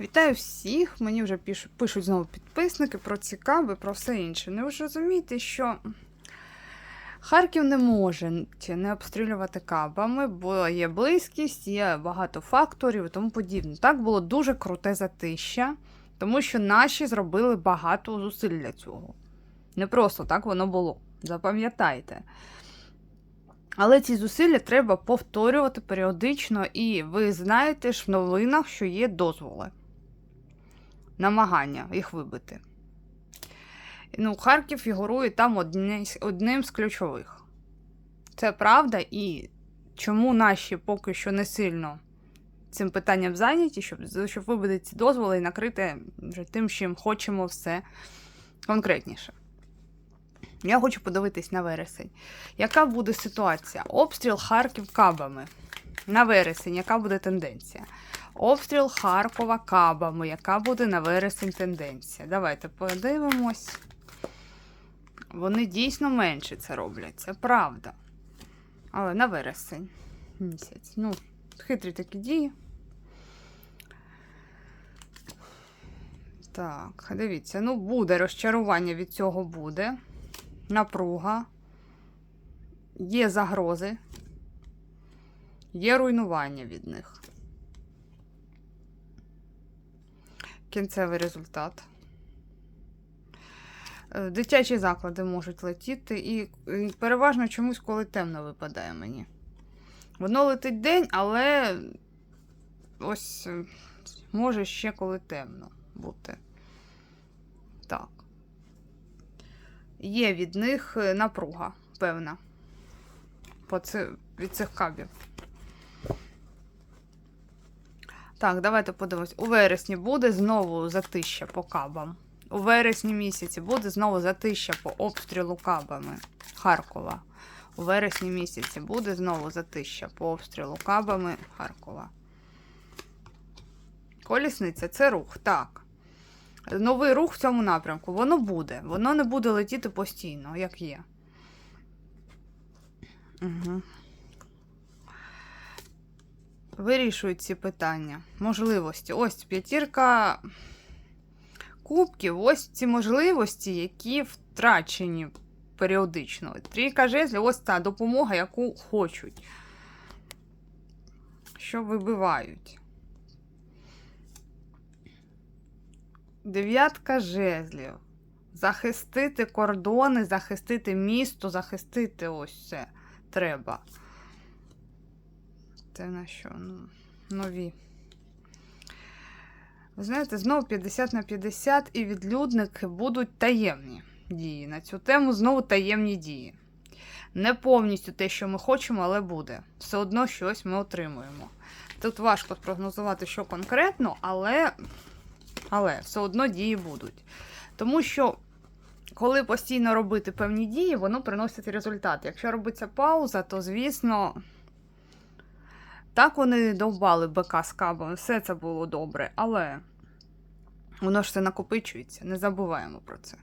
Вітаю всіх! Мені вже піш- пишуть знову підписники про ці каби, про все інше. Ну ви ж розумієте, що Харків не може не обстрілювати кабами, бо є близькість, є багато факторів і тому подібне. Так було дуже круте затища, тому що наші зробили багато зусиль для цього. Не просто так воно було. Запам'ятайте. Але ці зусилля треба повторювати періодично, і ви знаєте ж в новинах, що є дозволи. Намагання їх вибити. Ну, Харків фігурує там одним з ключових. Це правда, і чому наші поки що не сильно цим питанням зайняті, щоб, щоб вибити ці дозволи і накрити вже тим, чим хочемо все конкретніше. Я хочу подивитись на вересень. Яка буде ситуація? Обстріл Харків кабами. На вересень, яка буде тенденція? Обстріл Харкова кабами. Яка буде на вересень тенденція? Давайте подивимось. Вони дійсно менше це роблять, це правда. Але на вересень місяць. Ну, хитрі такі дії. Так, дивіться, ну буде розчарування від цього буде. Напруга. Є загрози. Є руйнування від них. Кінцевий результат. Е, Дитячі заклади можуть летіти, і, переважно чомусь, коли темно випадає мені. Воно летить день, але ось е, може ще коли темно бути. Так. Є від них е, напруга, певна. По це, від цих кабів. Так, давайте подивимось. У вересні буде знову затища по кабам. У вересні місяці буде знову затища по обстрілу кабами Харкова. У вересні місяці буде знову затища по обстрілу кабами Харкова. Колісниця це рух, так. Новий рух в цьому напрямку. Воно буде. Воно не буде летіти постійно, як є. Угу. Вирішують ці питання. Можливості. Ось п'ятірка кубків, ось ці можливості, які втрачені періодично. Трійка жезлів, ось та допомога, яку хочуть. Що вибивають. Дев'ятка жезлів. Захистити кордони, захистити місто, захистити ось це треба. Це на що? Ну, нові. Ви знаєте, знову 50 на 50 і відлюдники будуть таємні дії. На цю тему знову таємні дії. Не повністю те, що ми хочемо, але буде. Все одно щось ми отримуємо. Тут важко спрогнозувати, що конкретно, але, але все одно дії будуть. Тому що, коли постійно робити певні дії, воно приносить результат. Якщо робиться пауза, то, звісно, так вони довбали БК з кабом, все це було добре, але воно ж це накопичується, не забуваємо про це.